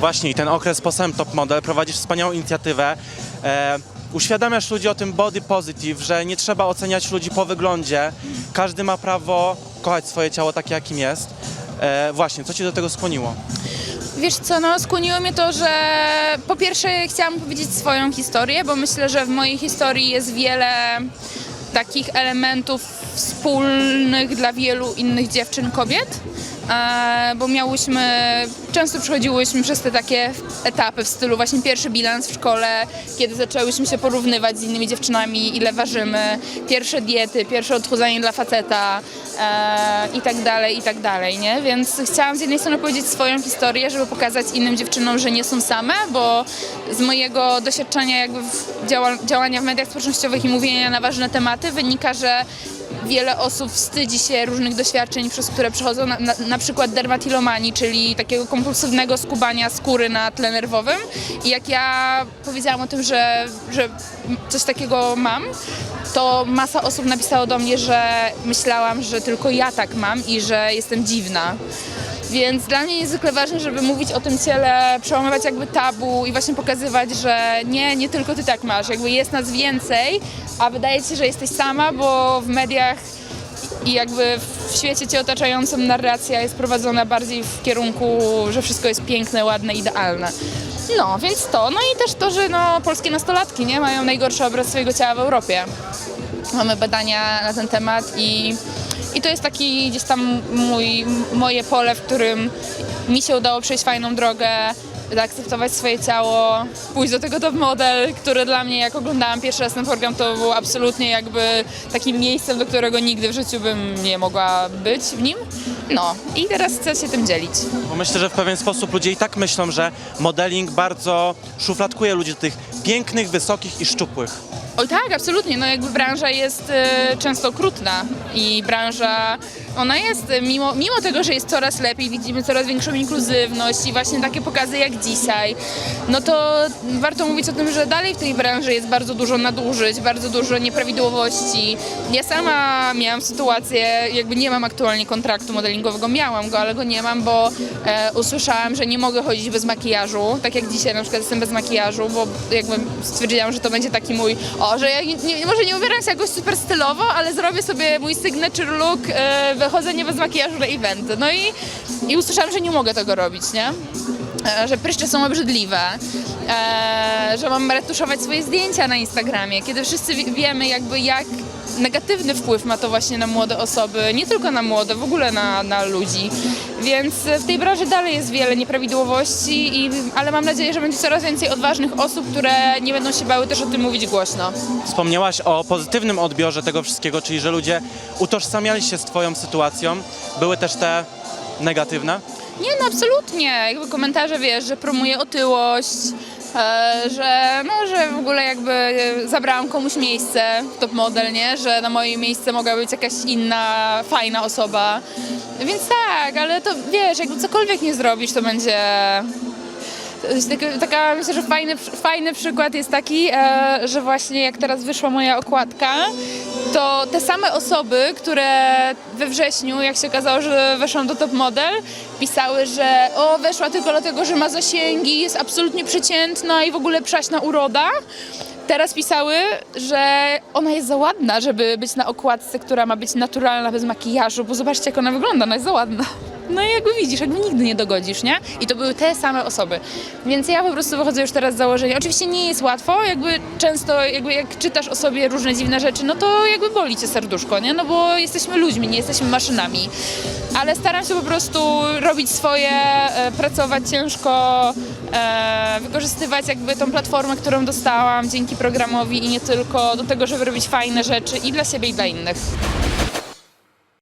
Właśnie i ten okres po samym Top Model prowadzisz wspaniałą inicjatywę. E, uświadamiasz ludzi o tym body positive, że nie trzeba oceniać ludzi po wyglądzie. Każdy ma prawo kochać swoje ciało takie, jakim jest. E, właśnie, co cię do tego skłoniło? Wiesz co, no skłoniło mnie to, że po pierwsze chciałam powiedzieć swoją historię, bo myślę, że w mojej historii jest wiele takich elementów wspólnych dla wielu innych dziewczyn, kobiet. E, bo miałyśmy, często przechodziłyśmy przez te takie etapy w stylu właśnie pierwszy bilans w szkole, kiedy zaczęłyśmy się porównywać z innymi dziewczynami, ile ważymy, pierwsze diety, pierwsze odchudzanie dla faceta e, i tak dalej, i tak dalej, nie? Więc chciałam z jednej strony powiedzieć swoją historię, żeby pokazać innym dziewczynom, że nie są same, bo z mojego doświadczenia jakby w działa, działania w mediach społecznościowych i mówienia na ważne tematy wynika, że wiele osób wstydzi się różnych doświadczeń, przez które przechodzą, na, na, na przykład dermatillomanii, czyli takiego kompulsywnego skubania skóry na tle nerwowym. I jak ja powiedziałam o tym, że, że coś takiego mam, to masa osób napisało do mnie, że myślałam, że tylko ja tak mam i że jestem dziwna. Więc dla mnie niezwykle ważne, żeby mówić o tym ciele, przełamywać jakby tabu i właśnie pokazywać, że nie, nie tylko ty tak masz, jakby jest nas więcej, a wydaje ci się, że jesteś sama, bo w mediach i jakby w świecie cię otaczającym narracja jest prowadzona bardziej w kierunku, że wszystko jest piękne, ładne, idealne. No, więc to. No i też to, że no, polskie nastolatki nie mają najgorszy obraz swojego ciała w Europie. Mamy badania na ten temat i, i to jest taki gdzieś tam mój, moje pole, w którym mi się udało przejść fajną drogę, zaakceptować swoje ciało, pójść do tego top model, które dla mnie, jak oglądałam pierwszy raz ten program, to było absolutnie jakby takim miejscem, do którego nigdy w życiu bym nie mogła być w nim. No i teraz chcę się tym dzielić. Bo myślę, że w pewien sposób ludzie i tak myślą, że modeling bardzo szufladkuje ludzi do tych pięknych, wysokich i szczupłych. Oj tak, absolutnie. No jakby branża jest e, często okrutna i branża, ona jest, e, mimo, mimo tego, że jest coraz lepiej, widzimy coraz większą inkluzywność i właśnie takie pokazy jak dzisiaj, no to warto mówić o tym, że dalej w tej branży jest bardzo dużo nadużyć, bardzo dużo nieprawidłowości. Ja sama miałam sytuację, jakby nie mam aktualnie kontraktu modelingowego, miałam go, ale go nie mam, bo e, usłyszałam, że nie mogę chodzić bez makijażu, tak jak dzisiaj na przykład jestem bez makijażu, bo jakby stwierdziłam, że to będzie taki mój, o, że ja nie, może nie ubieram się jakoś super stylowo, ale zrobię sobie mój signature look, e, wychodzenie bez makijażu na eventy. No i, i usłyszałam, że nie mogę tego robić, nie? E, że pryszcze są obrzydliwe, e, że mam retuszować swoje zdjęcia na Instagramie, kiedy wszyscy wi- wiemy jakby jak negatywny wpływ ma to właśnie na młode osoby, nie tylko na młode, w ogóle na, na ludzi. Więc w tej branży dalej jest wiele nieprawidłowości, i, ale mam nadzieję, że będzie coraz więcej odważnych osób, które nie będą się bały też o tym mówić głośno. Wspomniałaś o pozytywnym odbiorze tego wszystkiego, czyli że ludzie utożsamiali się z twoją sytuacją. Były też te negatywne? Nie, no absolutnie. Jakby komentarze, wiesz, że promuję otyłość, e, że, no, że e, zabrałam komuś miejsce w top model, nie? Że na moje miejsce mogła być jakaś inna, fajna osoba. Więc tak, ale to wiesz, jakby cokolwiek nie zrobisz, to będzie... Taka, myślę, że fajny, fajny przykład jest taki, e, że właśnie jak teraz wyszła moja okładka, to te same osoby, które we wrześniu, jak się okazało, że weszłam do top model, pisały, że o, weszła tylko dlatego, że ma zasięgi, jest absolutnie przeciętna i w ogóle przaśna uroda. Teraz pisały, że ona jest za ładna, żeby być na okładce, która ma być naturalna, bez makijażu, bo zobaczcie, jak ona wygląda, ona jest za ładna. No i jakby widzisz, jakby nigdy nie dogodzisz, nie? I to były te same osoby. Więc ja po prostu wychodzę już teraz z założenia. Oczywiście nie jest łatwo, jakby często, jakby jak czytasz o sobie różne dziwne rzeczy, no to jakby boli cię serduszko, nie? No bo jesteśmy ludźmi, nie jesteśmy maszynami. Ale staram się po prostu robić swoje, e, pracować ciężko, e, wykorzystywać jakby tą platformę, którą dostałam dzięki programowi i nie tylko do tego, żeby robić fajne rzeczy i dla siebie, i dla innych.